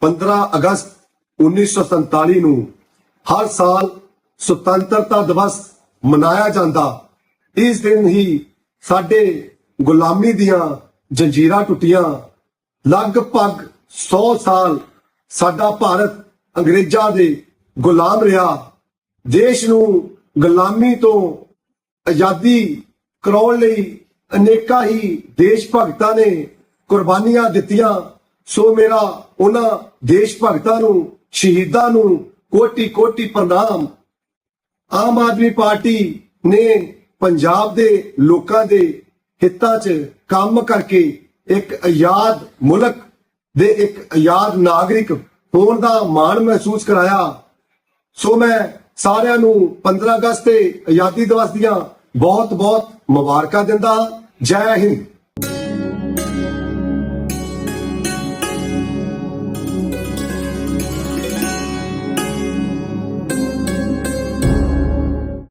15 ਅਗਸਤ 1947 ਨੂੰ ਹਰ ਸਾਲ ਸੁਤੰਤਰਤਾ ਦਿਵਸ ਮਨਾਇਆ ਜਾਂਦਾ। ਇਸ ਦਿਨ ਹੀ ਸਾਡੇ ਗੁਲਾਮੀ ਦੀਆਂ ਜੰਜੀਰਾਂ ਟੁੱਟੀਆਂ। ਲਗਭਗ 100 ਸਾਲ ਸਾਡਾ ਭਾਰਤ ਅੰਗਰੇਜ਼ਾਂ ਦੇ ਗੁਲਾਮ ਰਿਹਾ। ਦੇਸ਼ ਨੂੰ ਗੁਲਾਮੀ ਤੋਂ ਆਜ਼ਾਦੀ ਕਰਾਉਣ ਲਈ ਅਨੇਕਾਂ ਹੀ ਦੇਸ਼ ਭਗਤਾਂ ਨੇ ਕੁਰਬਾਨੀਆਂ ਦਿੱਤੀਆਂ। ਸੋ ਮੇਰਾ ਉਹਨਾਂ ਦੇਸ਼ ਭਗਤਾਂ ਨੂੰ, ਸ਼ਹੀਦਾਂ ਨੂੰ ਕੋਟੀ ਕੋਟੀ ਪ੍ਰਣਾਮ। ਆਮ ਆਦਮੀ ਪਾਰਟੀ ਨੇ ਪੰਜਾਬ ਦੇ ਲੋਕਾਂ ਦੇ ਹਿੱਤਾਂ 'ਚ ਕੰਮ ਕਰਕੇ ਇੱਕ ਆਜ਼ਾਦ ਮੁਲਕ ਦੇ ਇੱਕ ਆਜ਼ਾਦ ਨਾਗਰਿਕ ਹੋਣ ਦਾ ਮਾਣ ਮਹਿਸੂਸ ਕਰਾਇਆ। ਸੋ ਮੈਂ ਸਾਰਿਆਂ ਨੂੰ 15 ਅਗਸਤ ਤੇ ਆਜ਼ਾਦੀ ਦਿਵਸ ਦੀਆਂ ਬਹੁਤ ਬਹੁਤ ਮੁਬਾਰਕਾਂ ਦਿੰਦਾ ਹਾਂ। ਜੈ ਹਿੰਦ